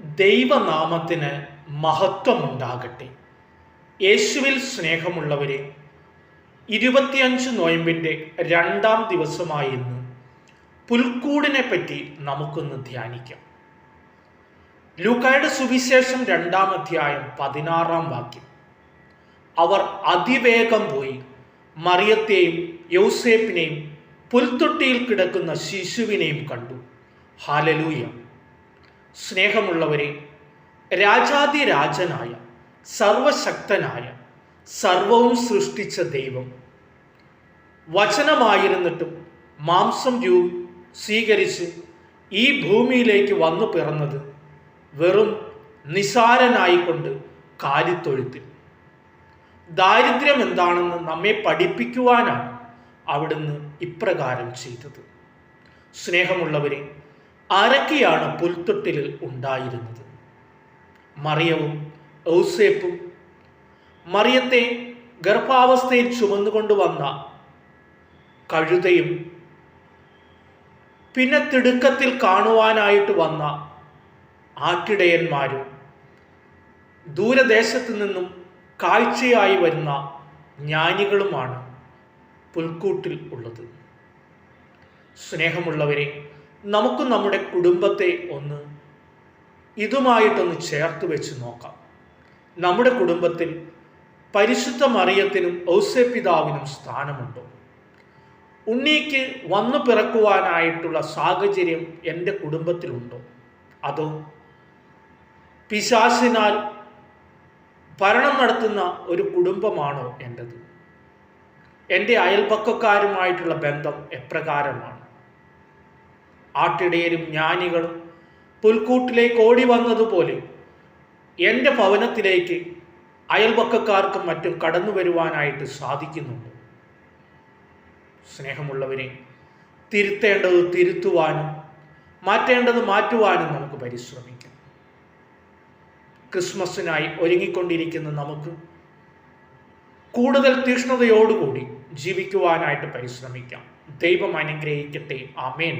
ദൈവനാമത്തിന് മഹത്വമുണ്ടാകട്ടെ. യേശുവിൽ സ്നേഹമുള്ളവരെ ഇരുപത്തിയഞ്ച് നോയമ്പിന്റെ രണ്ടാം ദിവസമായി ഇന്ന് പുൽക്കൂടിനെ പറ്റി നമുക്കൊന്ന് ധ്യാനിക്കാം. ലൂക്കായുടെ സുവിശേഷം രണ്ടാം അധ്യായം പതിനാറാം വാക്യം. അവർ അതിവേഗം പോയി മറിയത്തെയും യൗസേപ്പിനെയും പുൽത്തൊട്ടിയിൽ കിടക്കുന്ന ശിശുവിനെയും കണ്ടു. ഹാലലൂയ! സ്നേഹമുള്ളവരെ രാജാതിരാജനായ സർവശക്തനായ സർവവും സൃഷ്ടിച്ച ദൈവം. വചനമായിരുന്നിട്ടും മാംസം രൂ സ്വീകരിച്ച് ഈ ഭൂമിയിലേക്ക് വന്നു പിറന്നത് വെറും നിസാരനായിക്കൊണ്ട് കാലിത്തൊഴുത്തിൽ. ദാരിദ്ര്യം എന്താണെന്ന് നമ്മെ പഠിപ്പിക്കുവാനാണ് അവിടുന്ന് ഇപ്രകാരം ചെയ്തത്. സ്നേഹമുള്ളവരെ ആരൊക്കെയാണ് പുൽത്തൊട്ടിലിൽ ഉണ്ടായിരുന്നത്. മറിയവും ഔസേപ്പും മറിയത്തെ ഗർഭാവസ്ഥയിൽ ചുമന്നുകൊണ്ടുവന്ന കഴുതയും പിന്നെ തിടുക്കത്തിൽ കാണുവാനായിട്ട് വന്ന ആട്ടിടയന്മാരും ദൂരദേശത്തു നിന്നും കാഴ്ചയായി വരുന്ന ജ്ഞാനികളുമാണ് പുൽക്കൂട്ടിൽ ഉള്ളത്. സ്നേഹമുള്ളവരെ നമുക്ക് നമ്മുടെ കുടുംബത്തെ ഒന്ന് ഇതുമായിട്ടൊന്ന് ചേർത്ത് വെച്ച് നോക്കാം. നമ്മുടെ കുടുംബത്തിൽ പരിശുദ്ധ മറിയത്തിനും ഔസപിതാവിനും സ്ഥാനമുണ്ടോ. ഉണ്ണിക്ക് വന്നു പിറക്കുവാനായിട്ടുള്ള സാഹചര്യം എന്റെ കുടുംബത്തിലുണ്ടോ. അതോ പിശാസിനാൽ ഭരണം നടത്തുന്ന ഒരു കുടുംബമാണോ എന്റെത് എന്റെ അയൽപക്കക്കാരുമായിട്ടുള്ള ബന്ധം എപ്രകാരമാണ്? ആട്ടിടയരും ജ്ഞാനികളും പുൽക്കൂട്ടിലേക്ക് ഓടി വന്നതുപോലെ എന്റെ ഭവനത്തിലേക്ക് അയൽപക്കക്കാർക്കും മറ്റും കടന്നു വരുവാനായിട്ട് സാധിക്കുന്നുണ്ട്. സ്നേഹമുള്ളവരെ തിരുത്തേണ്ടത് തിരുത്തുവാനും മാറ്റേണ്ടത് മാറ്റുവാനും നമുക്ക് പരിശ്രമിക്കാം. ക്രിസ്മസിനായി ഒരുങ്ങിക്കൊണ്ടിരിക്കുന്ന നമുക്ക് കൂടുതൽ തീഷ്ണതയോടുകൂടി ജീവിക്കുവാനായിട്ട് പരിശ്രമിക്കാം. ദൈവം അനുഗ്രഹിക്കട്ടെ. ആമേൻ.